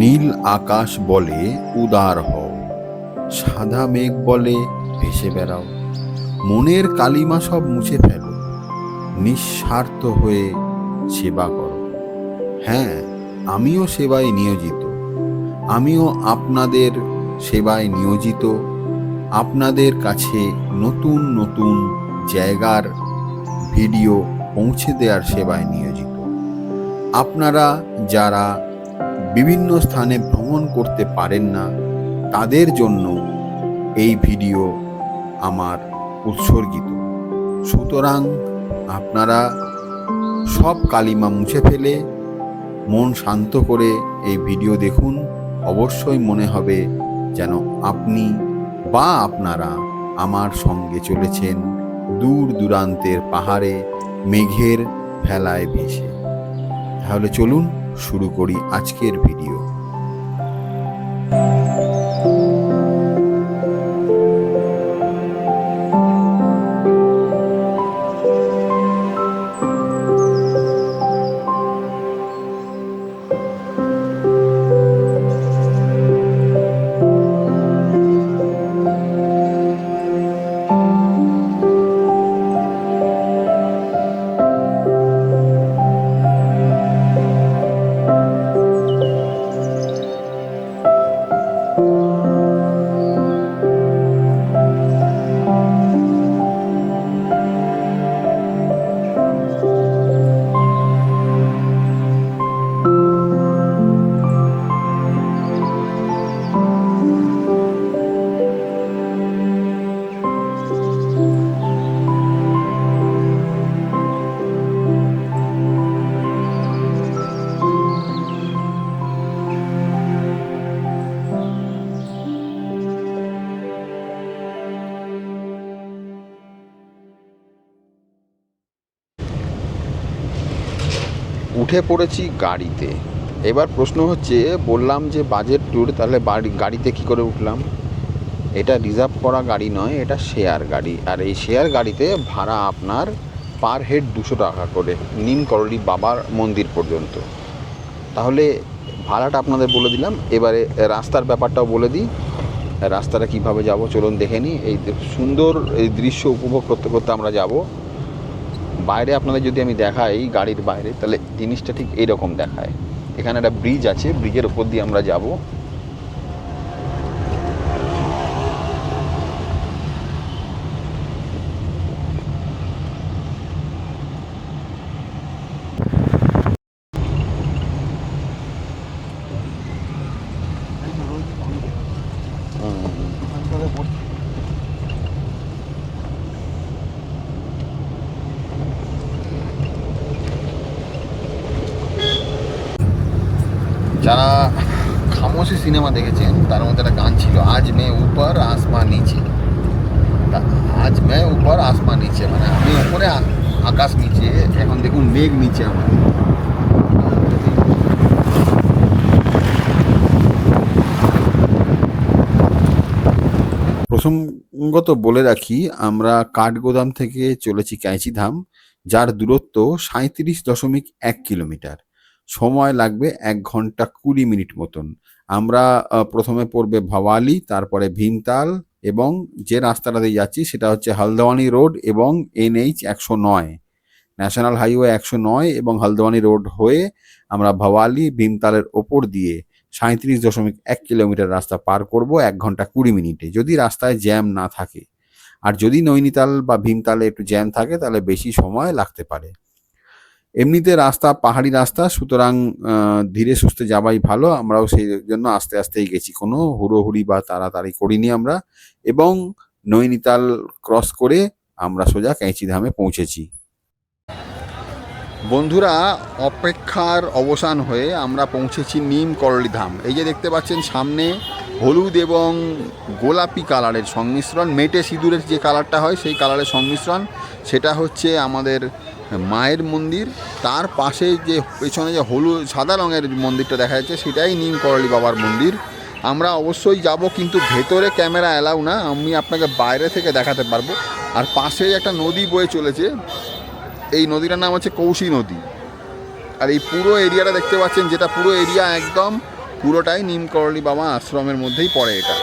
নীল আকাশ বলে উদার হও, সাদা মেঘ বলে ভেসে বেড়াও, মনের কালিমা সব মুছে ফেলো, নিঃস্বার্থ হয়ে সেবা করো। হ্যাঁ আমিও সেবায় নিয়োজিত, আমিও আপনাদের সেবায় নিয়োজিত, আপনাদের কাছে নতুন নতুন জায়গার ভিডিও পৌঁছে দেওয়ার সেবায় নিয়োজিত। আপনারা যারা বিভিন্ন স্থানে ভ্রমণ করতে পারেন না, তাদের জন্য এই ভিডিও আমার উৎসর্গিত। সুতরাং আপনারা সব কালিমা মুছে ফেলে, মন শান্ত করে এই ভিডিও দেখুন। অবশ্যই মনে হবে যেন আপনি বা আপনারা আমার সঙ্গে চলেছেন দূর দূরান্তের পাহাড়ে মেঘের ফেলায় ভেসে। তাহলে চলুন শুরু করি আজকের ভিডিও। উঠে পড়েছি গাড়িতে। এবার প্রশ্ন হচ্ছে, বললাম যে বাজেট ট্যুর তাহলে বাড়ি, গাড়িতে কি করে উঠলাম? এটা রিজার্ভ করা গাড়ি নয়, এটা শেয়ার গাড়ি। আর এই শেয়ার গাড়িতে ভাড়া আপনার পার হেড দুশো টাকা করে, নিম করলি বাবার মন্দির পর্যন্ত। তাহলে ভাড়াটা আপনাদের বলে দিলাম। এবারে রাস্তার ব্যাপারটাও বলে দিই। রাস্তাটা কীভাবে যাব চলুন দেখে নিই। এই সুন্দর এই দৃশ্য উপভোগ করতে করতে আমরা যাব। বাইরে আপনাদের যদি আমি দেখাই গাড়ির বাইরে, তাহলে জিনিসটা ঠিক এইরকম দেখায়। এখানে একটা ব্রিজ আছে ব্রিজের ওপর দিয়ে আমরা যাব যারা খামোশি সিনেমা দেখেছেন, তার মধ্যে একটা গান ছিল, আজ মে উপর আসমান নিচে। আজ মে উপর আসমান নিচে মানে আমি উপরে আকাশ নিচে, এখন দেখুন মেঘ নিচে আমার। প্রসঙ্গত বলে রাখি, আমরা কাঠগোদাম থেকে চলেছি ক্যাঁচিধাম যার দূরত্ব সাঁত্রিশ দশমিক এক কিলোমিটার। সময় লাগবে এক ঘণ্টা কুড়ি মিনিট মতন। আমরা প্রথমে পড়বে ভাওয়ালি তারপরে ভীমতাল এবং যে রাস্তাটা দিয়ে যাচ্ছি সেটা হচ্ছে হলদওয়ানি রোড এবং এনএইচ একশো নয়। ন্যাশনাল হাইওয়ে একশো নয় এবং হলদওয়ানি রোড হয়ে আমরা ভাওয়ালি ভীমতালের ওপর দিয়ে সাঁত্রিশ দশমিক এক কিলোমিটার রাস্তা পার করব এক ঘণ্টা কুড়ি মিনিটে। যদি রাস্তায় জ্যাম না থাকে, আর যদি নৈনিতাল বা ভীমতালে একটু জ্যাম থাকে, তাহলে বেশি সময় লাগতে পারে। এমনিতে রাস্তা, পাহাড়ি রাস্তা, সুতরাং ধীরে সুস্থে যাওয়াই ভালো। আমরাও সেই জন্য আস্তে আস্তেই গেছি। কোনো হুড়োহুড়ি বা তাড়াতাড়ি করিনি আমরা। এবং নৈনিতাল ক্রস করে আমরা সোজা ক্যাঁচিধামে পৌঁছেছি। বন্ধুরা, অপেক্ষার অবসান হয়ে আমরা পৌঁছেছি নিম করলি ধাম। এই যে দেখতে পাচ্ছেন, সামনে হলুদ এবং গোলাপি কালারের সংমিশ্রণ। মেটে সিঁদুরের যে কালারটা হয়, সেই কালারের সংমিশ্রণ। সেটা হচ্ছে আমাদের মায়ের মন্দির, তার পাশে যে পেছনে যে হলুদ সাদা রঙের মন্দিরটা দেখা যাচ্ছে, সেটাই নিম করলি বাবার মন্দির। আমরা অবশ্যই যাব, কিন্তু ভেতরে ক্যামেরা অ্যালাউ না, আমি আপনাকে বাইরে থেকে দেখাতে পারব। আর পাশেই একটা নদী বয়ে চলেছে, এই নদীটার নাম হচ্ছে কৌশি নদী। আর এই পুরো এরিয়াটা দেখতে পাচ্ছেন, যেটা পুরো এরিয়া একদম পুরোটাই নিমকরলি বাবা আশ্রমের মধ্যেই পড়ে এটা।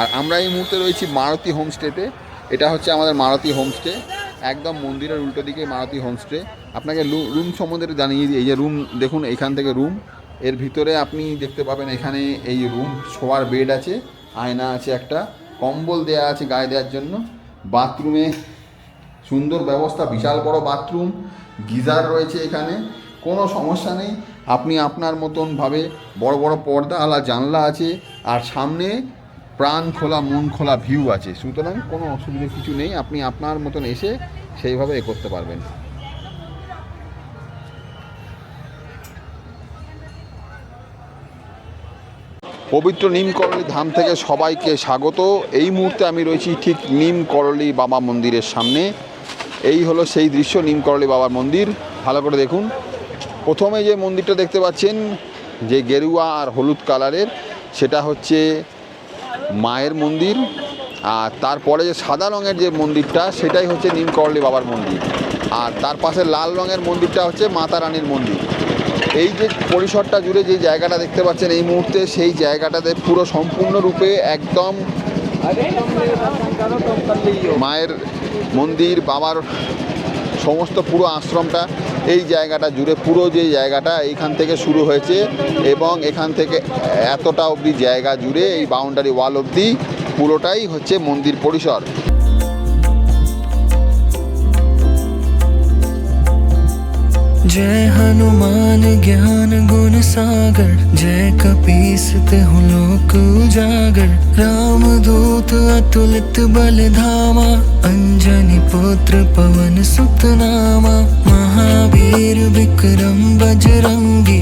আর আমরা এই মুহূর্তে রয়েছি মারুতি হোমস্টেতে, এটা হচ্ছে আমাদের মারুতি হোমস্টে। একদম মন্দিরের উল্টো দিকে মারুতি হোমস্টে আপনাকে রুম সম্বন্ধে জানিয়ে দিই, এই যে রুম দেখুন এখান থেকে রুম এর ভিতরে আপনি দেখতে পাবেন এখানে এই রুম শোয়ার বেড আছে, আয়না আছে একটা, কম্বল দেয়া আছে গায়ে দেওয়ার জন্য। বাথরুমে সুন্দর ব্যবস্থা, বিশাল বড় বাথরুম গিজার রয়েছে এখানে। কোনো সমস্যা নেই, আপনি আপনার মতনভাবে বড় বড় পর্দা আলা জানলা আছে, আর সামনে প্রাণ খোলা, মন খোলা ভিউ আছে। সুতরাং কোনো অসুবিধা কিছু নেই। আপনি আপনার মতন এসে সেইভাবে এ করতে পারবেন। পবিত্র নিম করলি ধাম থেকে সবাইকে স্বাগত। এই মুহূর্তে আমি রয়েছি ঠিক নিম করলি বাবা মন্দিরের সামনে। এই হলো সেই দৃশ্য নিম করলি বাবার মন্দির। ভালো করে দেখুন। প্রথমে যে মন্দিরটা দেখতে পাচ্ছেন, যে গেরুয়া আর হলুদ কালারের, সেটা হচ্ছে মায়ের মন্দির, আর তারপরে যে সাদা রঙের যে মন্দিরটা, সেটাই হচ্ছে নিম করলি বাবার মন্দির। আর তার পাশে লাল রঙের মন্দিরটা হচ্ছে মাতা রানীর মন্দির। এই যে পরিসরটা জুড়ে যে জায়গাটা দেখতে পাচ্ছেন, এই মুহূর্তে সেই জায়গাটাতে পুরো সম্পূর্ণরূপে একদম মায়ের মন্দির, বাবার সমস্ত পুরো আশ্রমটা এই জায়গাটা জুড়ে পুরো যে জায়গাটা এইখান থেকে শুরু হয়েছে এবং এখান থেকে এতটা অবধি জায়গা জুড়ে এই বাউন্ডারি ওয়াল অবধি পুরোটাই হচ্ছে মন্দির পরিসর। जय हनुमान ज्ञान गुण सागर, जय कपीस हूँ लोक उजागर। राम दूत अतुलित बल धामा, अंजनी पुत्र पवन सुत नामा। महावीर विक्रम बजरंगी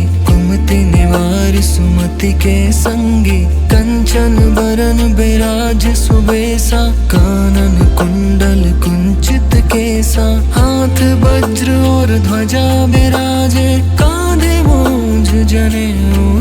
निवार सुमति के संगी, कंचन बरन बिराज सुबेसा, कानन कुंडल कुंचित केसा, हाथ वज्र और ध्वजा बिराजे, कांधे मूंज जने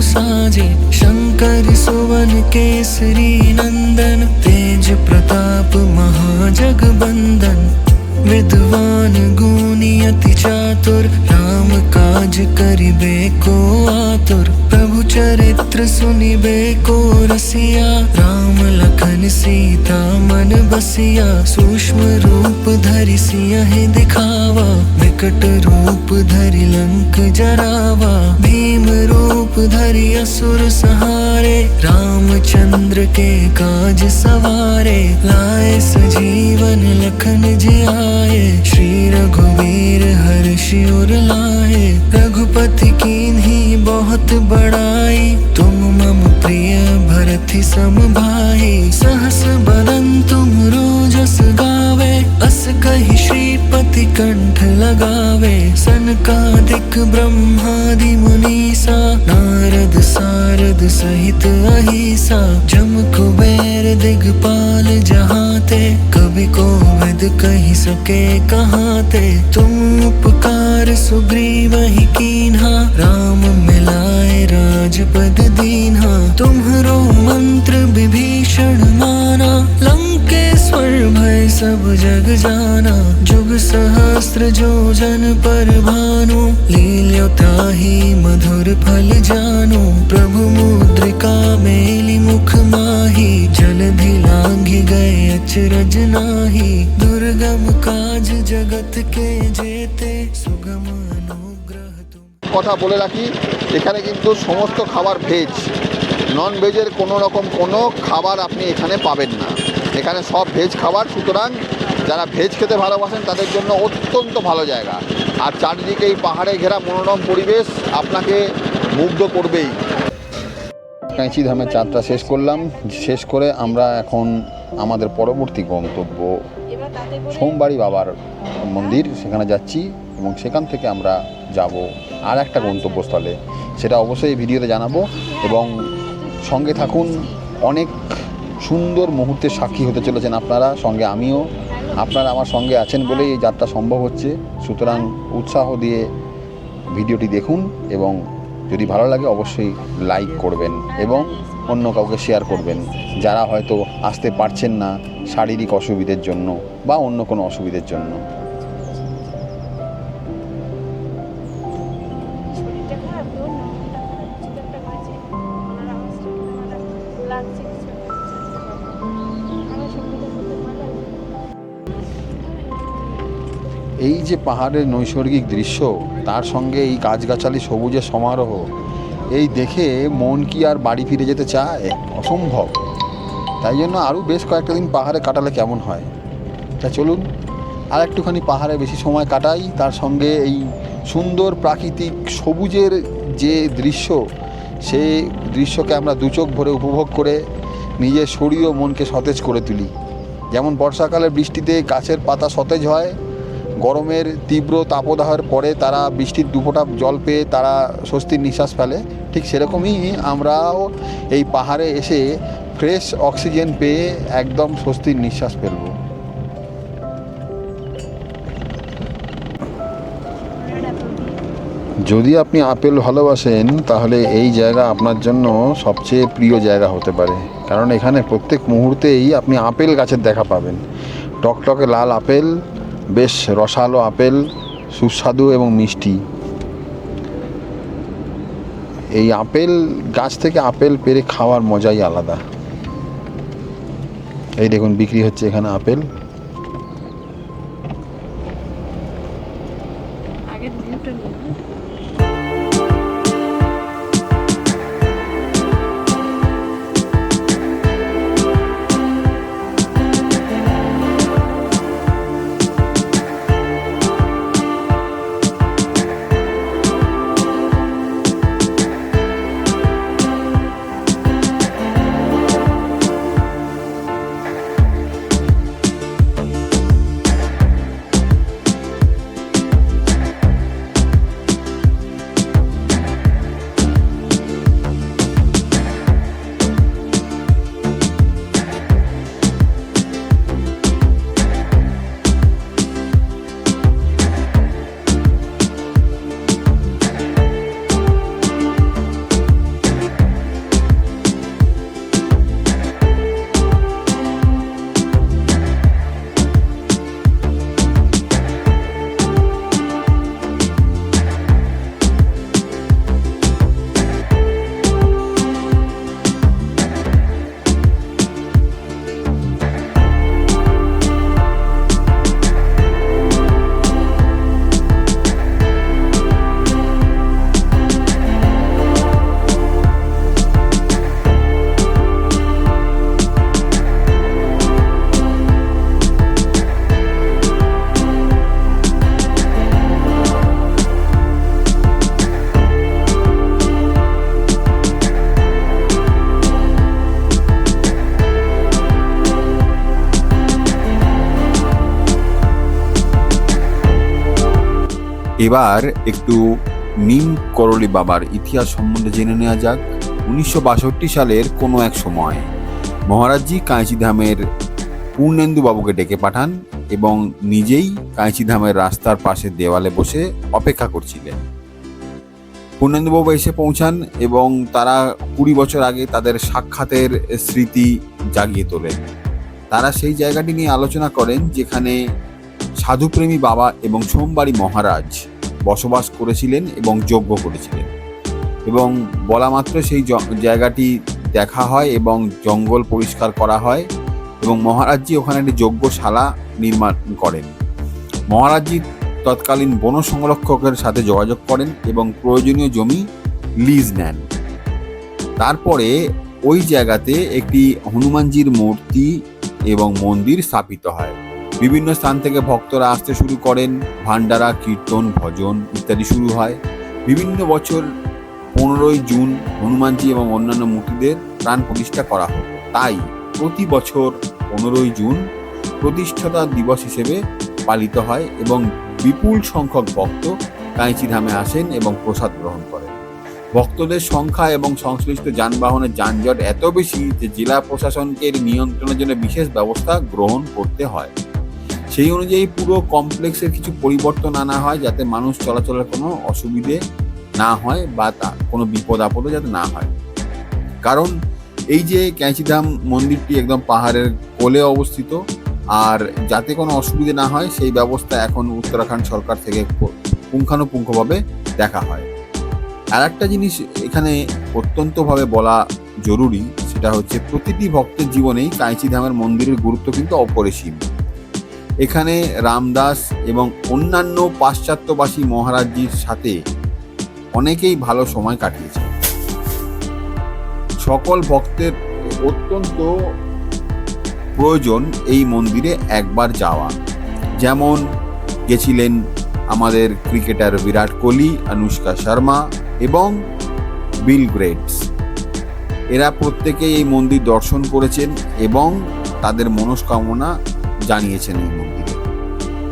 साजे, शंकर सुवन केसरी नंदन, तेज प्रताप महाजगबंदन। विद्वान गुणी अति चातुर राम काज करिबे को आतुर। प्रभु चरित्र सुनिबे को रसिया राम लखन सीता, मन बसिया, सूक्ष्म रूप धरि सियहि दिखावा, विकट रूप धरि लंक जरावा, भीम रूप धरि असुर सहारे, रामचंद्र के काज सवारे, लाए सजीवन लखन जियाए, श्री रघुवीर हर्षि उर लाए, रघुपति कीन्ही बहुत बड़ाई तुम मम प्रिय भरति सम भाई सहस बदन तुम रोजस गावे। अस कहि श्रीपति कंठ लगावे। सन का दिक ब्रह्मादि मुनीसा, नारद सारद सहित अहिसा। जम कुबेर दिगपाल जहाते कभी को विद कही सके कहाते तुम उपकार सुग्रीव ही कीन्हा, राम मिलाए राजपद दीन्हा। तुम्हरो मंत्र विभीषण माना, लंकेश्वर भय सब जग जाना। जुग सहस्त्र जो जन पर भानु लील्यो ताहि मधुर फल जानो। प्रभु मुद्रिका मेली मुख जलधि लांघि गए अचरज नाही दुर्गम काज जगत के जेते सुगम अनुग्रह तुम কথা বলে রাখি এখানে কিন্তু সমস্ত খাবার ভেজ নন ভেজের কোনো রকম কোনো খাবার আপনি এখানে পাবেন না এখানে সব ভেজ খাবার সুতরাং যারা ভেজ খেতে ভালোবাসেন তাদের জন্য অত্যন্ত ভালো জায়গা আর চারিদিকে এই পাহাড়ে ঘেরা মনোরম পরিবেশ আপনাকে মুগ্ধ করবেই কাঁচি ধামের যাত্রা শেষ করলাম। শেষ করে আমরা এখন আমাদের পরবর্তী গন্তব্য সোমবাড়ি বাবার মন্দির, সেখানে যাচ্ছি এবং সেখান থেকে আমরা যাব আর একটা গন্তব্যস্থলে। সেটা অবশ্যই ভিডিওতে জানাব এবং সঙ্গে থাকুন, অনেক সুন্দর মুহূর্তে সাক্ষী হতে চলেছেন আপনারা, সঙ্গে আমিও। আপনারা আমার সঙ্গে আছেন বলেই এই যাত্রা সম্ভব হচ্ছে। সুতরাং উৎসাহ দিয়ে ভিডিওটি দেখুন এবং যদি ভালো লাগে অবশ্যই লাইক করবেন এবং অন্য কাউকে শেয়ার করবেন। যারা হয়তো আসতে পারছেন না শারীরিক অসুবিধের জন্য বা অন্য কোনো অসুবিধের জন্য। যে পাহাড়ের নৈসর্গিক দৃশ্য, তার সঙ্গে এই গাছগাছালি সবুজের সমারোহ, এই দেখে মন কি আর বাড়ি ফিরে যেতে চায়? অসম্ভব। তাই জন্য আরও বেশ কয়েকটা দিন পাহাড়ে কাটালে কেমন হয়? তা চলুন, আর একটুখানি পাহাড়ে বেশি সময় কাটাই। তার সঙ্গে এই সুন্দর প্রাকৃতিক সবুজের যে দৃশ্য সেই দৃশ্যকে আমরা দু চোখ ভরে উপভোগ করে নিজের শরীর ও মনকে সতেজ করে তুলি। যেমন বর্ষাকালে বৃষ্টিতে গাছের পাতা সতেজ হয় গরমের তীব্র তাপদাহের পরে তারা বৃষ্টির দুফোঁটা জল পেয়ে তারা স্বস্তির নিঃশ্বাস ফেলে। ঠিক সেরকমই আমরাও এই পাহাড়ে এসে ফ্রেশ অক্সিজেন পেয়ে একদম স্বস্তির নিঃশ্বাস ফেলব। যদি আপনি আপেল ভালোবাসেন, তাহলে এই জায়গা আপনার জন্য সবচেয়ে প্রিয় জায়গা হতে পারে। কারণ এখানে প্রত্যেক মুহূর্তেই আপনি আপেল গাছের দেখা পাবেন। টকটকে লাল আপেল বেশ রসালো আপেল, সুস্বাদু এবং মিষ্টি। এই আপেল, গাছ থেকে আপেল পেরে খাওয়ার মজাই আলাদা। এই দেখুন, বিক্রি হচ্ছে এখানে আপেল। এবার একটু নিম করলি বাবার ইতিহাস সম্বন্ধে জেনে নেওয়া যাক। উনিশশো বাষট্টি সালের কোনো এক সময় মহারাজজি কাঁচিধামের পূর্ণেন্দু বাবুকে ডেকে পাঠান এবং নিজেই কাঁচিধামের রাস্তার পাশে দেওয়ালে বসে অপেক্ষা করছিলেন। পূর্ণেন্দুবাবু এসে পৌঁছান এবং তারা কুড়ি বছর আগে তাদের সাক্ষাতের স্মৃতি জাগিয়ে তোলেন। তারা সেই জায়গাটি নিয়ে আলোচনা করেন যেখানে সাধুপ্রেমী বাবা এবং সোমবাড়ি মহারাজ বসবাস করেছিলেন এবং যজ্ঞ করেছিলেন। এবং বলা মাত্র সেই জায়গাটি দেখা হয় এবং জঙ্গল পরিষ্কার করা হয় এবং মহারাজজি ওখানে একটি যজ্ঞশালা নির্মাণ করেন। মহারাজজি তৎকালীন বন সংরক্ষকের সাথে যোগাযোগ করেন এবং প্রয়োজনীয় জমি লিজ নেন। তারপরে ওই জায়গাতে একটি হনুমানজির মূর্তি এবং মন্দির স্থাপিত হয়। বিভিন্ন স্থান থেকে ভক্তরা আসতে শুরু করেন ভান্ডারা কীর্তন, ভজন ইত্যাদি শুরু হয়। বিভিন্ন বছর পনেরোই জুন হনুমানজি এবং অন্যান্য মূর্তিদের প্রাণ প্রতিষ্ঠা করা হয়। তাই প্রতি বছর পনেরোই জুন প্রতিষ্ঠাতা দিবস হিসেবে পালিত হয় এবং বিপুল সংখ্যক ভক্ত কাঁচি ধামে আসেন এবং প্রসাদ গ্রহণ করেন। ভক্তদের সংখ্যা এবং সংশ্লিষ্ট যানবাহনের যানজট এত বেশি যে জেলা প্রশাসনকে নিয়ন্ত্রণের জন্য বিশেষ ব্যবস্থা গ্রহণ করতে হয়। সেই অনুযায়ী পুরো কমপ্লেক্সের কিছু পরিবর্তন আনা হয় যাতে মানুষ চলাচলের কোনো অসুবিধে না হয় বা তা কোনো বিপদ আপদও যাতে না হয়। কারণ এই যে ক্যাঁচিধাম মন্দিরটি একদম পাহাড়ের কোলে অবস্থিত, আর যাতে কোনো অসুবিধে না হয়, সেই ব্যবস্থা এখন উত্তরাখণ্ড সরকার থেকে পুঙ্খানুপুঙ্খভাবে দেখা হয়। আর একটা জিনিস এখানে অত্যন্তভাবে বলা জরুরি, সেটা হচ্ছে প্রতিটি ভক্তের জীবনেই কাঁচি ধামের মন্দিরের গুরুত্ব কিন্তু অপরিসীম। এখানে রামদাস এবং অন্যান্য পাশ্চাত্যবাসী মহারাজজির সাথে অনেকেই ভালো সময় কাটিয়েছে সকল ভক্তের অত্যন্ত প্রয়োজন এই মন্দিরে একবার যাওয়া। যেমন গেছিলেন আমাদের ক্রিকেটার বিরাট কোহলি, অনুষ্কা শর্মা এবং বিল গ্রেটস এরা প্রত্যেকেই এই মন্দির দর্শন করেছেন এবং তাদের মনস্কামনা জানিয়েছেন এই মন্দিরে।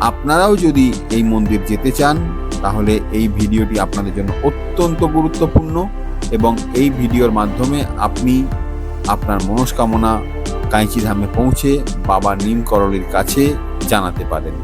আপনারাও যদি এই মন্দির যেতে চান, তাহলে এই ভিডিওটি আপনাদের জন্য অত্যন্ত গুরুত্বপূর্ণ এবং এই ভিডিওর মাধ্যমে আপনি আপনার মনস্কামনা কাঁচি ধামে পৌঁছে বাবা নিমকরলির কাছে জানাতে পারেন।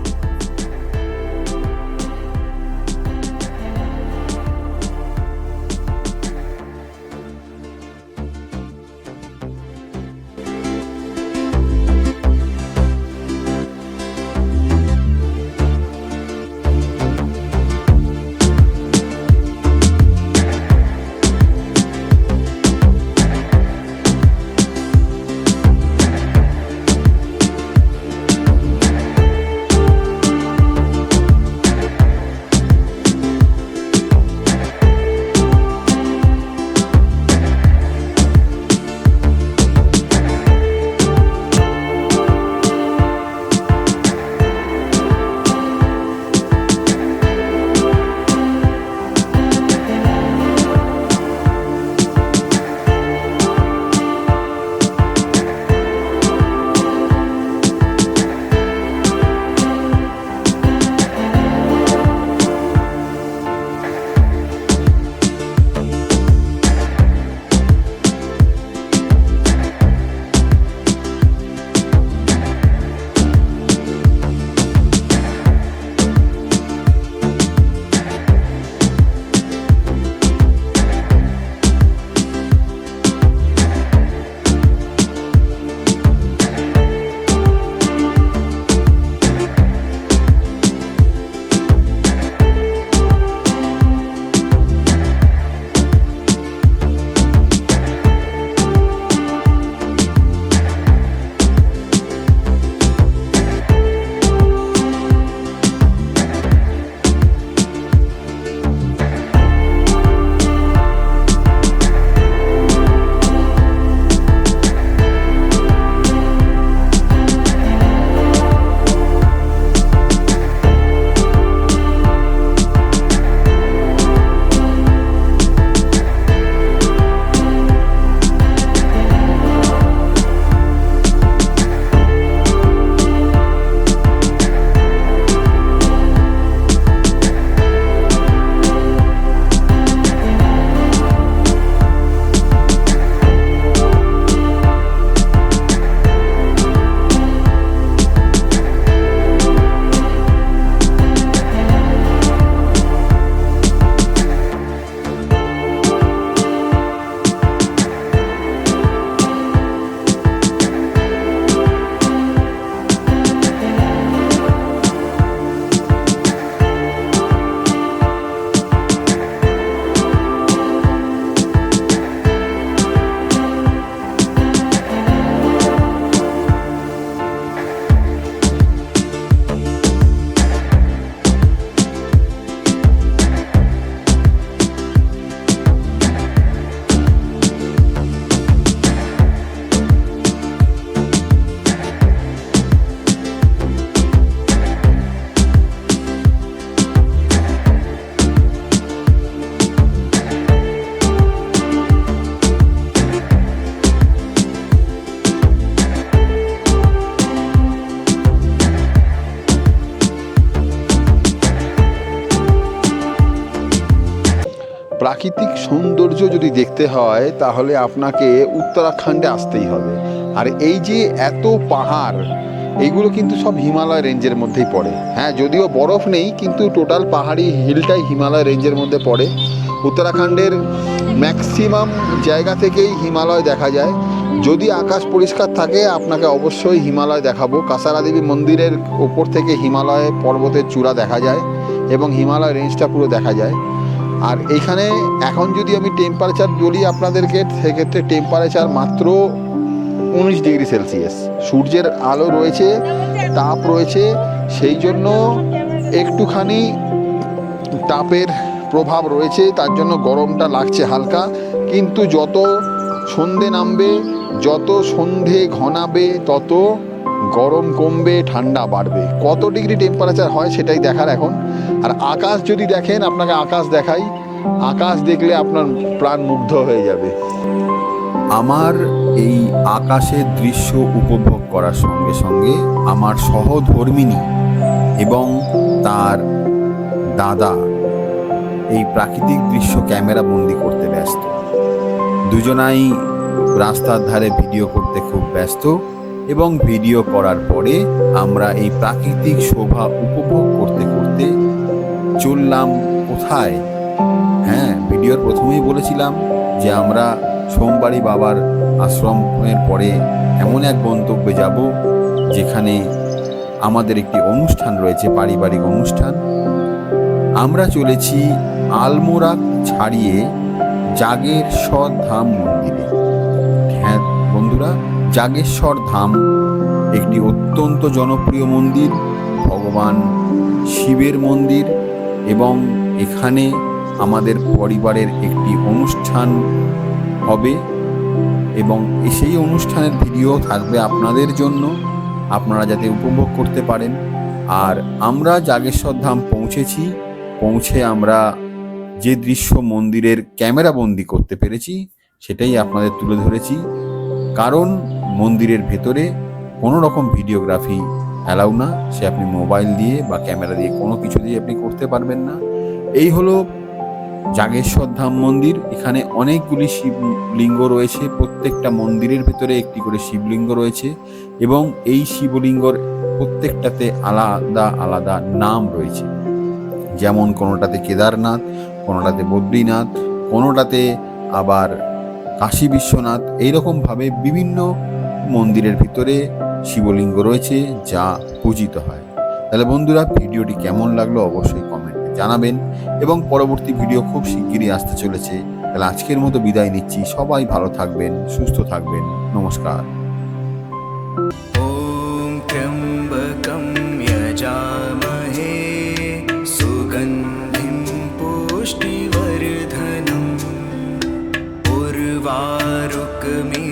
প্রাকৃতিক সৌন্দর্য যদি দেখতে হয়, তাহলে আপনাকে উত্তরাখণ্ডে আসতেই হবে। আর এই যে এত পাহাড়, এইগুলো কিন্তু সব হিমালয় রেঞ্জের মধ্যেই পড়ে। হ্যাঁ যদিও বরফ নেই, কিন্তু টোটাল পাহাড়ি হিলটাই হিমালয় রেঞ্জের মধ্যে পড়ে। উত্তরাখণ্ডের ম্যাক্সিমাম জায়গা থেকেই হিমালয় দেখা যায়। যদি আকাশ পরিষ্কার থাকে, আপনাকে অবশ্যই হিমালয় দেখাবো। কাসারা দেবী মন্দিরের ওপর থেকে হিমালয় পর্বতের চূড়া দেখা যায় এবং হিমালয় রেঞ্জটা পুরো দেখা যায়। আর এখানে এখন যদি আমি টেম্পারেচার বলি আপনাদেরকে, সেক্ষেত্রে টেম্পারেচার মাত্র উনিশ ডিগ্রি সেলসিয়াস। সূর্যের আলো রয়েছে, তাপ রয়েছে, সেই জন্য একটুখানি তাপের প্রভাব রয়েছে, তার জন্য গরমটা লাগছে হালকা। কিন্তু যত সন্ধে নামবে, যত সন্ধে ঘনাবে, তত গরম কমবে, ঠান্ডা বাড়বে। কত ডিগ্রি টেম্পারেচার হয় সেটাই দেখার এখন। আর আকাশ যদি দেখেন, আপনাকে আকাশ দেখাই, আকাশ দেখলে আপনার প্রাণ মুগ্ধ হয়ে যাবে। আমার এই আকাশের দৃশ্য উপভোগ করার সঙ্গে সঙ্গে আমার সহধর্মিনী এবং তার দাদা এই প্রাকৃতিক দৃশ্য ক্যামেরা বন্দি করতে ব্যস্ত। দুজনাই রাস্তার ধারে ভিডিও করতে খুব ব্যস্ত। এবং ভিডিও করার পরে আমরা এই প্রাকৃতিক শোভা উপভোগ করতে করতে চললাম কোথায়? হ্যাঁ ভিডিওর প্রথমেই বলেছিলাম যে আমরা সোমবারই বাবার আশ্রমের পরে এমন এক গন্তব্যে যাব যেখানে আমাদের একটি অনুষ্ঠান রয়েছে, পারিবারিক অনুষ্ঠান। আমরা চলেছি আলমোড়া ছাড়িয়ে জাগেশ্বর ধাম মন্দিরে। হ্যাঁ বন্ধুরা জাগেশ্বর ধাম, একটি অত্যন্ত জনপ্রিয় মন্দির, ভগবান শিবের মন্দির এবং এখানে আমাদের পরিবারের একটি অনুষ্ঠান হবে এবং সেই অনুষ্ঠানের ভিডিও থাকবে আপনাদের জন্য, আপনারা যাতে উপভোগ করতে পারেন। আর আমরা জাগেশ্বর ধাম পৌঁছেছি, পৌঁছে আমরা যে দৃশ্য মন্দিরের ক্যামেরা বন্দি করতে পেরেছি, সেটাই আপনাদের তুলে ধরেছি। কারণ মন্দিরের ভেতরে কোনো রকম ভিডিওগ্রাফি অ্যালাউ না। সে আপনি মোবাইল দিয়ে বা ক্যামেরা দিয়ে কোনো কিছু দিয়ে আপনি করতে পারবেন না। এই হলো জাগেশ্বর ধাম মন্দির। এখানে অনেকগুলি শিবলিঙ্গ রয়েছে। প্রত্যেকটা মন্দিরের ভেতরে একটি করে শিবলিঙ্গ রয়েছে এবং এই শিবলিঙ্গর প্রত্যেকটাতে আলাদা আলাদা নাম রয়েছে। যেমন কোনোটাতে কেদারনাথ, কোনোটাতে বদ্রীনাথ, কোনোটাতে আবার কাশী বিশ্বনাথ এইরকমভাবে বিভিন্ন মন্দিরের ভিতরে শিবলিঙ্গ রয়েছে যা পূজিত হয়। তাহলে বন্ধুরা, ভিডিওটি কেমন লাগল অবশ্যই কমেন্টে জানাবেন এবং পরবর্তী ভিডিও খুব শিগগিরই আসতে চলেছে। তাহলে আজকের মতো বিদায় নিচ্ছি। সবাই ভালো থাকবেন, সুস্থ থাকবেন। নমস্কার। वारुकमे